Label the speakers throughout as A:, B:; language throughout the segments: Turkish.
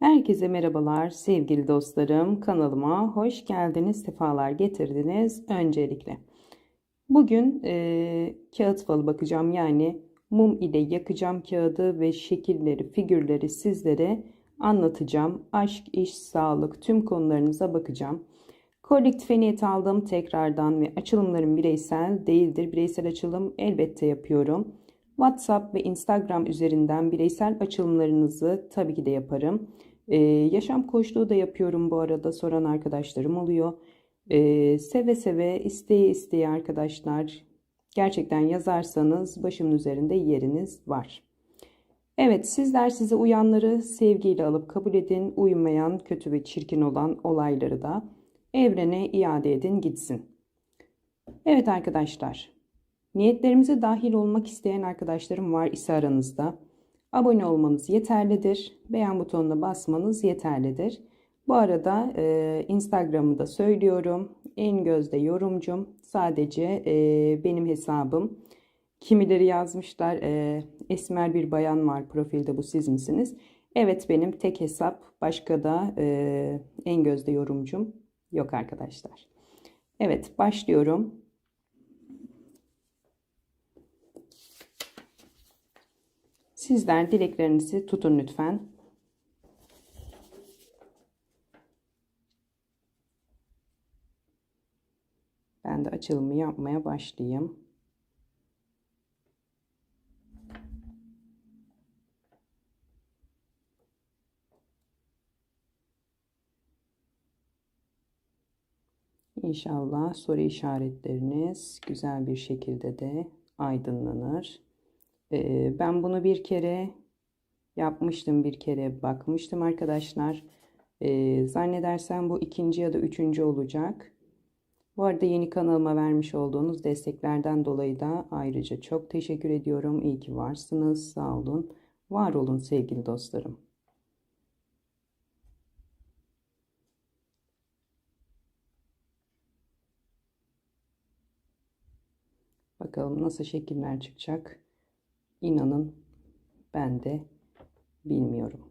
A: Herkese merhabalar sevgili dostlarım. Kanalıma hoş geldiniz, sefalar getirdiniz öncelikle. Bugün e, kağıt falı bakacağım yani mum ile yakacağım kağıdı ve şekilleri, figürleri sizlere anlatacağım. Aşk, iş, sağlık tüm konularınıza bakacağım. Kolektife niyet aldım tekrardan ve açılımlarım bireysel değildir. Bireysel açılım elbette yapıyorum. WhatsApp ve Instagram üzerinden bireysel açılımlarınızı tabii ki de yaparım. Ee, yaşam koçluğu da yapıyorum bu arada soran arkadaşlarım oluyor. Ee, seve seve isteye isteye arkadaşlar gerçekten yazarsanız başımın üzerinde yeriniz var. Evet sizler size uyanları sevgiyle alıp kabul edin. Uymayan, kötü ve çirkin olan olayları da evrene iade edin gitsin. Evet arkadaşlar niyetlerimize dahil olmak isteyen arkadaşlarım var ise aranızda. Abone olmanız yeterlidir. Beğen butonuna basmanız yeterlidir. Bu arada e, Instagram'ı da söylüyorum. En gözde yorumcum sadece e, benim hesabım. Kimileri yazmışlar e, esmer bir bayan var profilde bu siz misiniz? Evet benim tek hesap başka da e, en gözde yorumcum yok arkadaşlar. Evet başlıyorum. Sizler dileklerinizi tutun lütfen. Ben de açılımı yapmaya başlayayım. İnşallah soru işaretleriniz güzel bir şekilde de aydınlanır. Ben bunu bir kere yapmıştım, bir kere bakmıştım arkadaşlar. Ee, zannedersem bu ikinci ya da üçüncü olacak. Bu arada yeni kanalıma vermiş olduğunuz desteklerden dolayı da ayrıca çok teşekkür ediyorum. İyi ki varsınız. Sağ olun. Var olun sevgili dostlarım. Bakalım nasıl şekiller çıkacak. İnanın ben de bilmiyorum.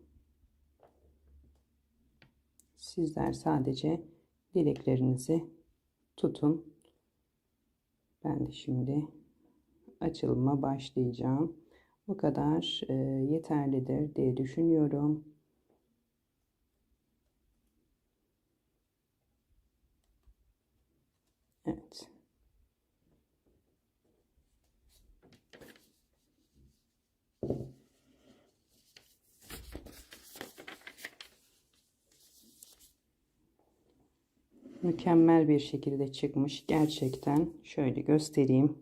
A: Sizler sadece dileklerinizi tutun. Ben de şimdi açılıma başlayacağım. Bu kadar e, yeterlidir diye düşünüyorum. Evet. Mükemmel bir şekilde çıkmış gerçekten. Şöyle göstereyim.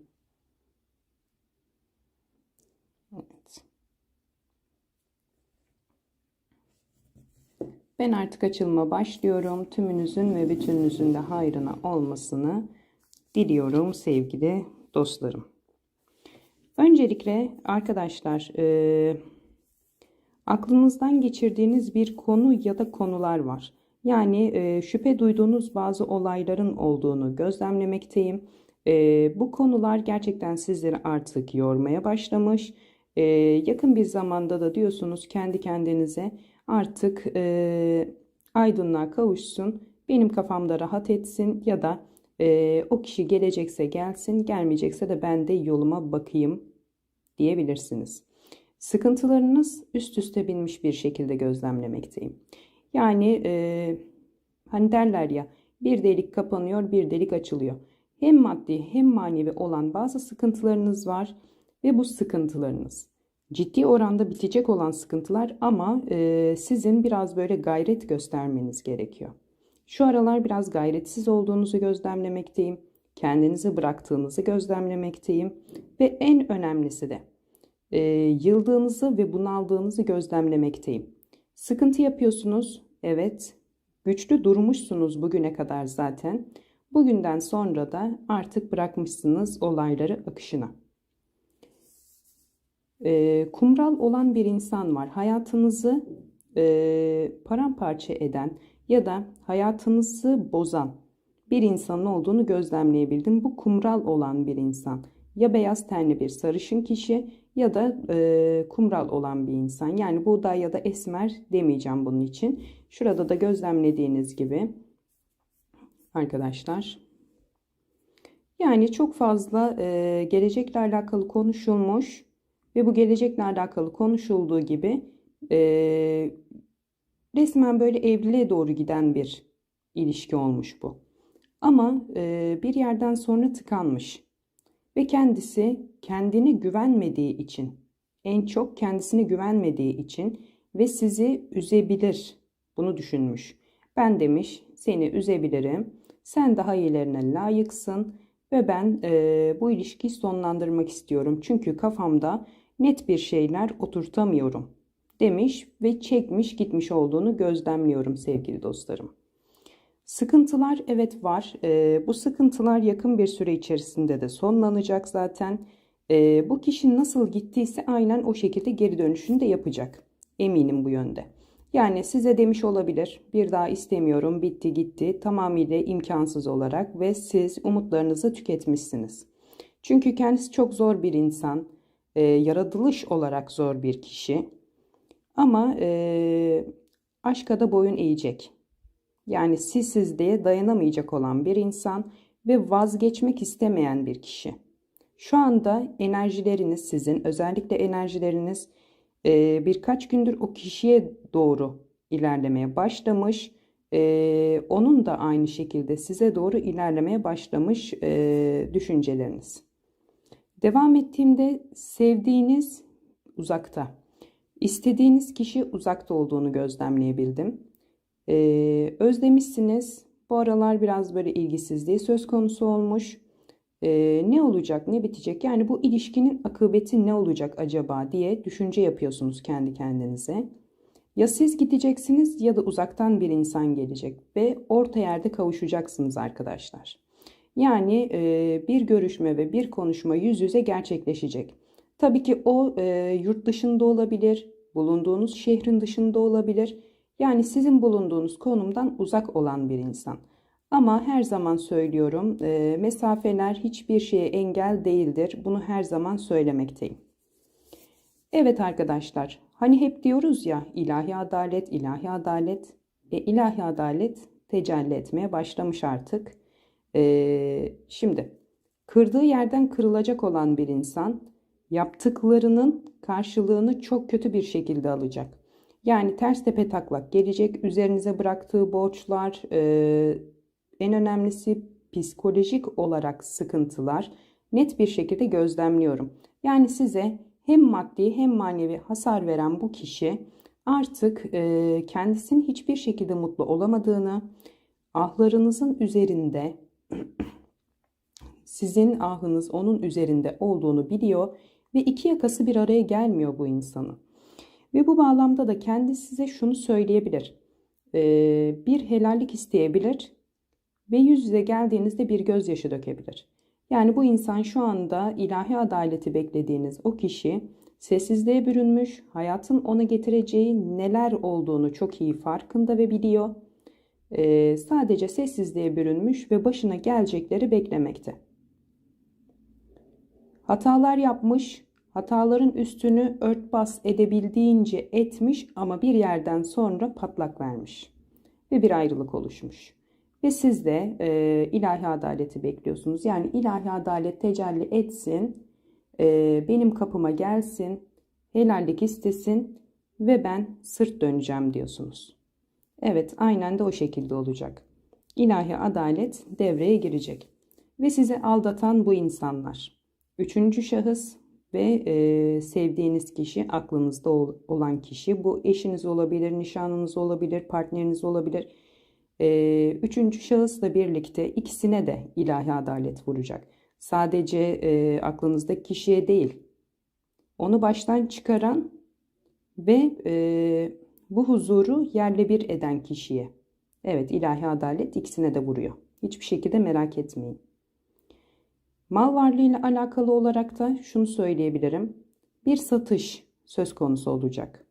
A: Evet. Ben artık açılma başlıyorum. Tümünüzün ve bütününüzün de hayrına olmasını diliyorum sevgili dostlarım. Öncelikle arkadaşlar e, aklınızdan geçirdiğiniz bir konu ya da konular var. Yani e, şüphe duyduğunuz bazı olayların olduğunu gözlemlemekteyim. E, bu konular gerçekten sizleri artık yormaya başlamış. E, yakın bir zamanda da diyorsunuz kendi kendinize artık e, aydınlığa kavuşsun, benim kafamda rahat etsin ya da e, o kişi gelecekse gelsin, gelmeyecekse de ben de yoluma bakayım diyebilirsiniz. Sıkıntılarınız üst üste binmiş bir şekilde gözlemlemekteyim. Yani e, hani derler ya bir delik kapanıyor bir delik açılıyor. Hem maddi hem manevi olan bazı sıkıntılarınız var ve bu sıkıntılarınız ciddi oranda bitecek olan sıkıntılar ama e, sizin biraz böyle gayret göstermeniz gerekiyor. Şu aralar biraz gayretsiz olduğunuzu gözlemlemekteyim. Kendinizi bıraktığınızı gözlemlemekteyim. Ve en önemlisi de e, yıldığınızı ve bunaldığınızı gözlemlemekteyim. Sıkıntı yapıyorsunuz. Evet. Güçlü durmuşsunuz bugüne kadar zaten. Bugünden sonra da artık bırakmışsınız olayları akışına. E, kumral olan bir insan var. Hayatınızı e, paramparça eden ya da hayatınızı bozan bir insanın olduğunu gözlemleyebildim. Bu kumral olan bir insan. Ya beyaz tenli bir sarışın kişi ya da e, kumral olan bir insan. Yani buğday ya da esmer demeyeceğim bunun için. Şurada da gözlemlediğiniz gibi arkadaşlar. Yani çok fazla e, gelecekle alakalı konuşulmuş ve bu gelecekle alakalı konuşulduğu gibi e, resmen böyle evliliğe doğru giden bir ilişki olmuş bu. Ama e, bir yerden sonra tıkanmış ve kendisi kendine güvenmediği için, en çok kendisine güvenmediği için ve sizi üzebilir bunu düşünmüş. Ben demiş seni üzebilirim, sen daha iyilerine layıksın ve ben e, bu ilişkiyi sonlandırmak istiyorum. Çünkü kafamda net bir şeyler oturtamıyorum demiş ve çekmiş gitmiş olduğunu gözlemliyorum sevgili dostlarım. Sıkıntılar evet var. E, bu sıkıntılar yakın bir süre içerisinde de sonlanacak zaten. E, bu kişi nasıl gittiyse aynen o şekilde geri dönüşünü de yapacak. Eminim bu yönde. Yani size demiş olabilir bir daha istemiyorum bitti gitti tamamıyla imkansız olarak ve siz umutlarınızı tüketmişsiniz. Çünkü kendisi çok zor bir insan, e, yaratılış olarak zor bir kişi ama e, aşka da boyun eğecek. Yani sizsizliğe dayanamayacak olan bir insan ve vazgeçmek istemeyen bir kişi. Şu anda enerjileriniz sizin, özellikle enerjileriniz e, birkaç gündür o kişiye doğru ilerlemeye başlamış. E, onun da aynı şekilde size doğru ilerlemeye başlamış e, düşünceleriniz. Devam ettiğimde sevdiğiniz uzakta, istediğiniz kişi uzakta olduğunu gözlemleyebildim. Ee, özlemişsiniz. Bu aralar biraz böyle ilgisizliği söz konusu olmuş. Ee, ne olacak, ne bitecek? Yani bu ilişkinin akıbeti ne olacak acaba diye düşünce yapıyorsunuz kendi kendinize. Ya siz gideceksiniz ya da uzaktan bir insan gelecek ve orta yerde kavuşacaksınız arkadaşlar. Yani e, bir görüşme ve bir konuşma yüz yüze gerçekleşecek. Tabii ki o e, yurt dışında olabilir, bulunduğunuz şehrin dışında olabilir yani sizin bulunduğunuz konumdan uzak olan bir insan. Ama her zaman söylüyorum e, mesafeler hiçbir şeye engel değildir. Bunu her zaman söylemekteyim. Evet arkadaşlar hani hep diyoruz ya ilahi adalet, ilahi adalet. E, ilahi adalet tecelli etmeye başlamış artık. E, şimdi kırdığı yerden kırılacak olan bir insan yaptıklarının karşılığını çok kötü bir şekilde alacak. Yani ters tepe taklak gelecek. Üzerinize bıraktığı borçlar, e, en önemlisi psikolojik olarak sıkıntılar net bir şekilde gözlemliyorum. Yani size hem maddi hem manevi hasar veren bu kişi artık e, kendisinin hiçbir şekilde mutlu olamadığını, ahlarınızın üzerinde sizin ahınız onun üzerinde olduğunu biliyor ve iki yakası bir araya gelmiyor bu insanın. Ve bu bağlamda da kendi size şunu söyleyebilir. Ee, bir helallik isteyebilir ve yüz yüze geldiğinizde bir gözyaşı dökebilir. Yani bu insan şu anda ilahi adaleti beklediğiniz o kişi sessizliğe bürünmüş, hayatın ona getireceği neler olduğunu çok iyi farkında ve biliyor. Ee, sadece sessizliğe bürünmüş ve başına gelecekleri beklemekte. Hatalar yapmış, Hataların üstünü örtbas edebildiğince etmiş ama bir yerden sonra patlak vermiş ve bir ayrılık oluşmuş. Ve siz de e, ilahi adaleti bekliyorsunuz. Yani ilahi adalet tecelli etsin, e, benim kapıma gelsin, helallik istesin ve ben sırt döneceğim diyorsunuz. Evet aynen de o şekilde olacak. İlahi adalet devreye girecek. Ve sizi aldatan bu insanlar. Üçüncü şahıs ve e, sevdiğiniz kişi, aklınızda olan kişi. Bu eşiniz olabilir, nişanınız olabilir, partneriniz olabilir. E, üçüncü şahısla birlikte ikisine de ilahi adalet vuracak. Sadece e, aklınızdaki kişiye değil, onu baştan çıkaran ve e, bu huzuru yerle bir eden kişiye. Evet ilahi adalet ikisine de vuruyor. Hiçbir şekilde merak etmeyin. Mal varlığıyla alakalı olarak da şunu söyleyebilirim. Bir satış söz konusu olacak.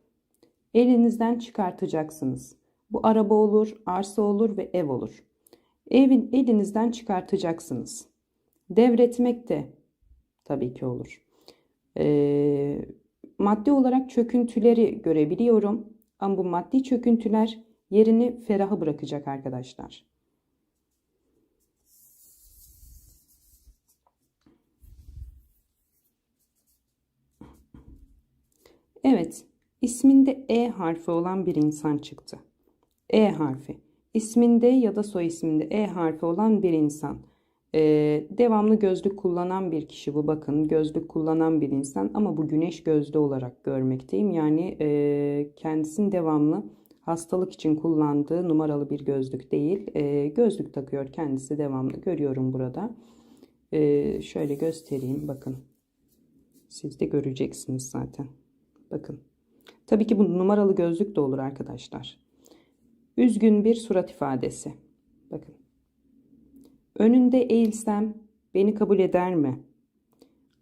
A: Elinizden çıkartacaksınız. Bu araba olur, arsa olur ve ev olur. Evin elinizden çıkartacaksınız. Devretmek de tabii ki olur. Ee, maddi olarak çöküntüleri görebiliyorum. Ama bu maddi çöküntüler yerini feraha bırakacak arkadaşlar. Evet, isminde E harfi olan bir insan çıktı. E harfi. İsminde ya da soy isminde E harfi olan bir insan. Ee, devamlı gözlük kullanan bir kişi bu bakın gözlük kullanan bir insan ama bu güneş gözlü olarak görmekteyim. Yani e, kendisinin devamlı hastalık için kullandığı numaralı bir gözlük değil. E, gözlük takıyor kendisi devamlı görüyorum burada. E, şöyle göstereyim bakın. Siz de göreceksiniz zaten. Bakın. Tabii ki bu numaralı gözlük de olur arkadaşlar. Üzgün bir surat ifadesi. Bakın. Önünde eğilsem beni kabul eder mi?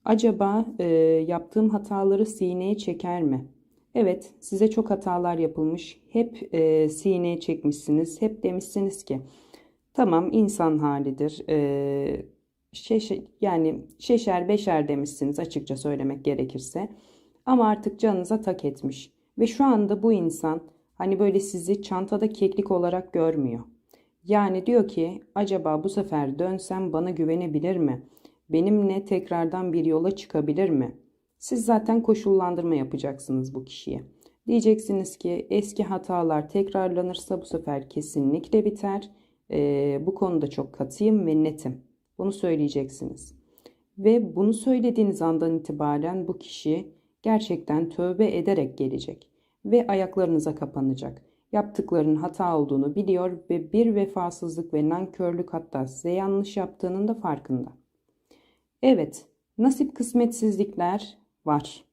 A: Acaba e, yaptığım hataları sineye çeker mi? Evet, size çok hatalar yapılmış. Hep e, sineye çekmişsiniz. Hep demişsiniz ki, tamam insan halidir. E, şeşe, yani şeşer beşer demişsiniz açıkça söylemek gerekirse. Ama artık canınıza tak etmiş. Ve şu anda bu insan hani böyle sizi çantada keklik olarak görmüyor. Yani diyor ki acaba bu sefer dönsem bana güvenebilir mi? Benimle tekrardan bir yola çıkabilir mi? Siz zaten koşullandırma yapacaksınız bu kişiye. Diyeceksiniz ki eski hatalar tekrarlanırsa bu sefer kesinlikle biter. Ee, bu konuda çok katıyım ve netim. Bunu söyleyeceksiniz. Ve bunu söylediğiniz andan itibaren bu kişi gerçekten tövbe ederek gelecek ve ayaklarınıza kapanacak. Yaptıklarının hata olduğunu biliyor ve bir vefasızlık ve nankörlük hatta size yanlış yaptığının da farkında. Evet, nasip kısmetsizlikler var.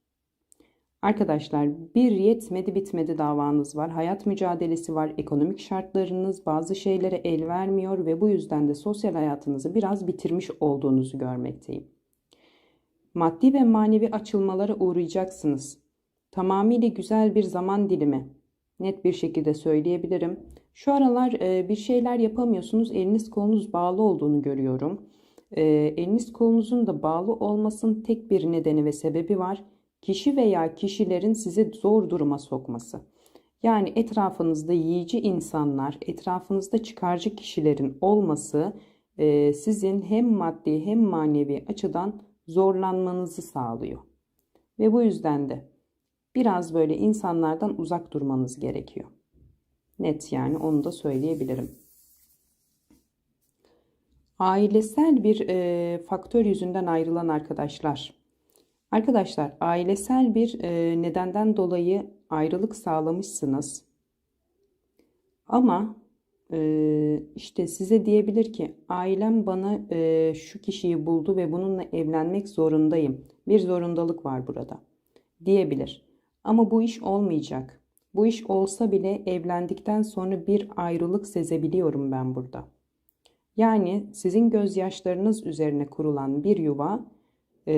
A: Arkadaşlar bir yetmedi bitmedi davanız var. Hayat mücadelesi var. Ekonomik şartlarınız bazı şeylere el vermiyor ve bu yüzden de sosyal hayatınızı biraz bitirmiş olduğunuzu görmekteyim. Maddi ve manevi açılmalara uğrayacaksınız. Tamamıyla güzel bir zaman dilimi. Net bir şekilde söyleyebilirim. Şu aralar e, bir şeyler yapamıyorsunuz. Eliniz kolunuz bağlı olduğunu görüyorum. E, eliniz kolunuzun da bağlı olmasının tek bir nedeni ve sebebi var. Kişi veya kişilerin sizi zor duruma sokması. Yani etrafınızda yiyici insanlar, etrafınızda çıkarcı kişilerin olması e, sizin hem maddi hem manevi açıdan zorlanmanızı sağlıyor. Ve bu yüzden de biraz böyle insanlardan uzak durmanız gerekiyor. Net yani onu da söyleyebilirim. Ailesel bir e, faktör yüzünden ayrılan arkadaşlar. Arkadaşlar ailesel bir e, nedenden dolayı ayrılık sağlamışsınız. Ama işte size diyebilir ki ailem bana e, şu kişiyi buldu ve bununla evlenmek zorundayım. Bir zorundalık var burada diyebilir. Ama bu iş olmayacak. Bu iş olsa bile evlendikten sonra bir ayrılık sezebiliyorum ben burada. Yani sizin gözyaşlarınız üzerine kurulan bir yuva e,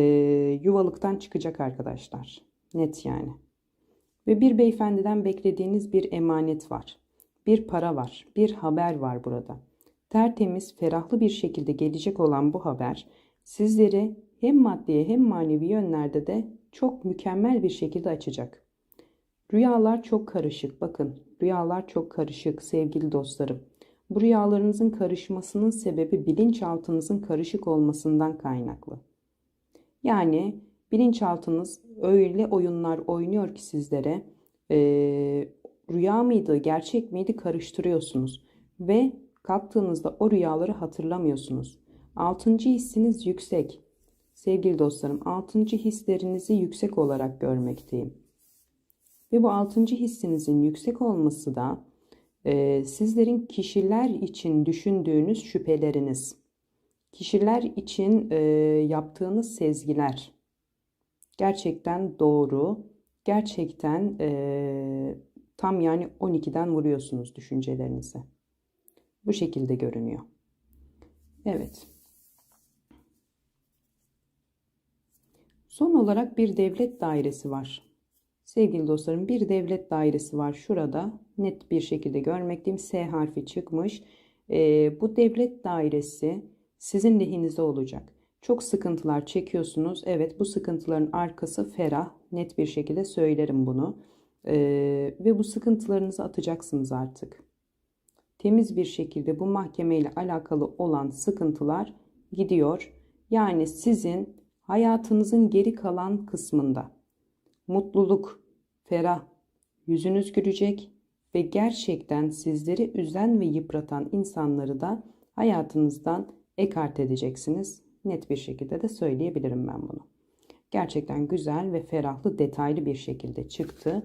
A: yuvalıktan çıkacak arkadaşlar. Net yani. Ve bir beyefendiden beklediğiniz bir emanet var. Bir para var, bir haber var burada. Tertemiz, ferahlı bir şekilde gelecek olan bu haber sizleri hem maddi hem manevi yönlerde de çok mükemmel bir şekilde açacak. Rüyalar çok karışık. Bakın, rüyalar çok karışık sevgili dostlarım. Bu rüyalarınızın karışmasının sebebi bilinçaltınızın karışık olmasından kaynaklı. Yani bilinçaltınız öyle oyunlar oynuyor ki sizlere e, rüya mıydı, gerçek miydi karıştırıyorsunuz ve kalktığınızda o rüyaları hatırlamıyorsunuz. Altıncı hissiniz yüksek. Sevgili dostlarım, altıncı hislerinizi yüksek olarak görmekteyim. Ve bu altıncı hissinizin yüksek olması da e, sizlerin kişiler için düşündüğünüz şüpheleriniz, kişiler için e, yaptığınız sezgiler gerçekten doğru, gerçekten e, tam yani 12'den vuruyorsunuz düşüncelerinize. Bu şekilde görünüyor. Evet. Son olarak bir devlet dairesi var. Sevgili dostlarım bir devlet dairesi var şurada. Net bir şekilde görmekteyim. S harfi çıkmış. Ee, bu devlet dairesi sizin lehinize olacak. Çok sıkıntılar çekiyorsunuz. Evet bu sıkıntıların arkası ferah. Net bir şekilde söylerim bunu. Ee, ve bu sıkıntılarınızı atacaksınız artık. Temiz bir şekilde bu mahkemeyle alakalı olan sıkıntılar gidiyor. Yani sizin hayatınızın geri kalan kısmında mutluluk, ferah, yüzünüz gülecek ve gerçekten sizleri üzen ve yıpratan insanları da hayatınızdan ekart edeceksiniz. Net bir şekilde de söyleyebilirim ben bunu. Gerçekten güzel ve ferahlı detaylı bir şekilde çıktı.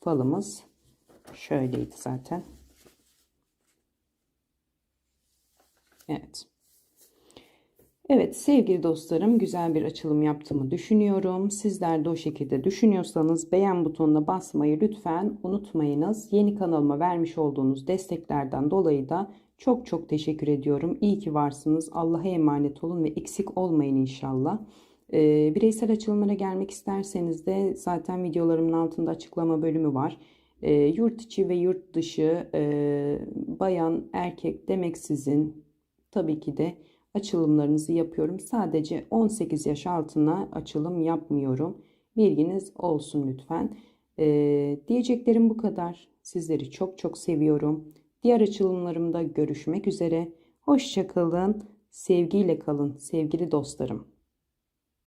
A: Falımız şöyleydi zaten. Evet. Evet sevgili dostlarım güzel bir açılım yaptığımı düşünüyorum. Sizler de o şekilde düşünüyorsanız beğen butonuna basmayı lütfen unutmayınız. Yeni kanalıma vermiş olduğunuz desteklerden dolayı da çok çok teşekkür ediyorum. İyi ki varsınız. Allah'a emanet olun ve eksik olmayın inşallah. Ee, bireysel açılımlara gelmek isterseniz de zaten videolarımın altında açıklama bölümü var. Ee, yurt içi ve yurt dışı e, bayan erkek demeksizin tabii ki de açılımlarınızı yapıyorum. Sadece 18 yaş altına açılım yapmıyorum. Bilginiz olsun lütfen. Ee, diyeceklerim bu kadar. Sizleri çok çok seviyorum. Diğer açılımlarımda görüşmek üzere. Hoşçakalın. Sevgiyle kalın sevgili dostlarım.